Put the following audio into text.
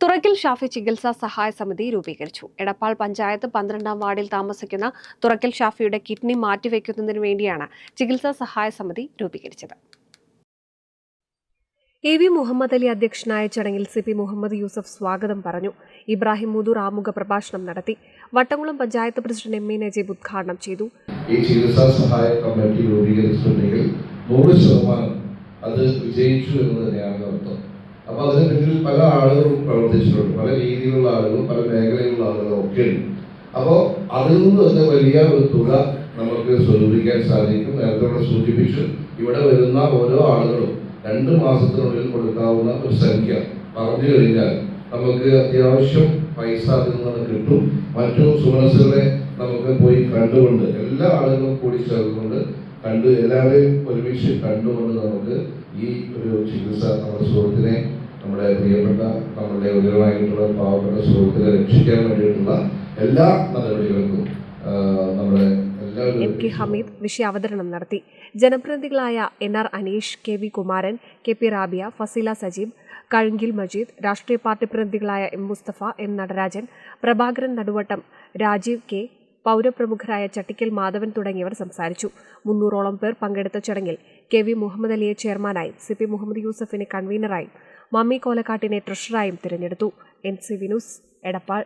തുറക്കിൽ ഷാഫി ചികിത്സാ സഹായ സമിതി രൂപീകരിച്ചു. എടപ്പാൾ പഞ്ചായത്ത് പന്ത്രണ്ടാം വാർഡിൽ താമസിക്കുന്ന തുറക്കിൽ ഷാഫിയുടെ കിഡ്നി മാറ്റിവെക്കുന്നതിന് വേണ്ടിയാണ് ചികിത്സാ സഹായ സമിതി രൂപീകരിച്ചത്. എ വി മുഹമ്മദ് അലി അധ്യക്ഷനായ ചടങ്ങിൽ സി പി മുഹമ്മദ് യൂസഫ് സ്വാഗതം പറഞ്ഞു. ഇബ്രാഹിം മുദൂർ ആമുഖ പ്രഭാഷണം നടത്തി. Vattamkulam panchayat president M A Najeeb ഉദ്ഘാടനം ചെയ്തു. ഈ ചികിത്സാ സഹായ കമ്മിറ്റി രൂപീകരിച്ചിട്ടുണ്ടെങ്കിൽ നൂറ് ശതമാനം അത് വിജയിച്ചു എന്ന് തന്നെയാണ് അർത്ഥം. അപ്പൊ അതിന് പിന്നിൽ പല ആളുകളും പ്രവർത്തിച്ചിട്ടുണ്ട്. പല രീതിയിലുള്ള ആളുകളും പല മേഖലയിലുള്ള ആളുകളും ഒക്കെ ഉണ്ട്. അപ്പോൾ അതിൽ നിന്ന് തന്നെ വലിയ ഒരു തുക നമുക്ക് സ്വരൂപിക്കാൻ സാധിക്കും. നേരത്തെ ഇവിടെ സൂചിപ്പിച്ചു ഇവിടെ വരുന്ന ഓരോ ആളുകളും രണ്ട് മാസത്തിനുള്ളിൽ കൊടുക്കാവുന്ന ഒരു സംഖ്യ. പറഞ്ഞു കഴിഞ്ഞാൽ നമുക്ക് അത്യാവശ്യം പൈസ അതിൽ നിന്ന് കിട്ടും. മറ്റു സുമനസുകളെ നമുക്ക് പോയി കണ്ടുകൊണ്ട് എല്ലാ ആളുകളും കൂടി ചേർന്നുകൊണ്ട് കണ്ടു എല്ലാവരെയും ഒരുമിച്ച് കണ്ടുകൊണ്ട് നമുക്ക് ഈ ഒരു ചികിത്സ നമ്മുടെ സുഹൃത്തിനെ നമ്മുടെ പ്രിയപ്പെട്ട നമ്മുടെ ഉദരമായിട്ടുള്ള പാവപ്പെട്ട സുഹൃത്തിനെ രക്ഷിക്കാൻ വേണ്ടിയിട്ടുള്ള എല്ലാ നടപടികൾക്കും നമ്മുടെ എം കെ ഹമീദ് ഹമീദ് വിഷയാവതരണം നടത്തി. ജനപ്രതിനിധികളായ N R Aneesh K V Kumaran K P Rabiya Faseela Sajeeb Kazhungil Majeed രാഷ്ട്രീയ party പ്രതിനിധികളായ M Musthafa M Natarajan Prabhakaran Naduvattam Rajeev K പൗരപ്രമുഖരായ Chattikkal Madhavan തുടങ്ങിയവർ സംസാരിച്ചു. മുന്നൂറോളം പേർ പങ്കെടുത്ത ചടങ്ങിൽ കെ വി മുഹമ്മദ് അലിയെ ചെയർമാനായും സി പി മുഹമ്മദ് യൂസഫിനെ കൺവീനറായും മമ്മി കോലക്കാട്ടിനെ ട്രഷറായും തിരഞ്ഞെടുത്തു. N C Vinoos Edappal.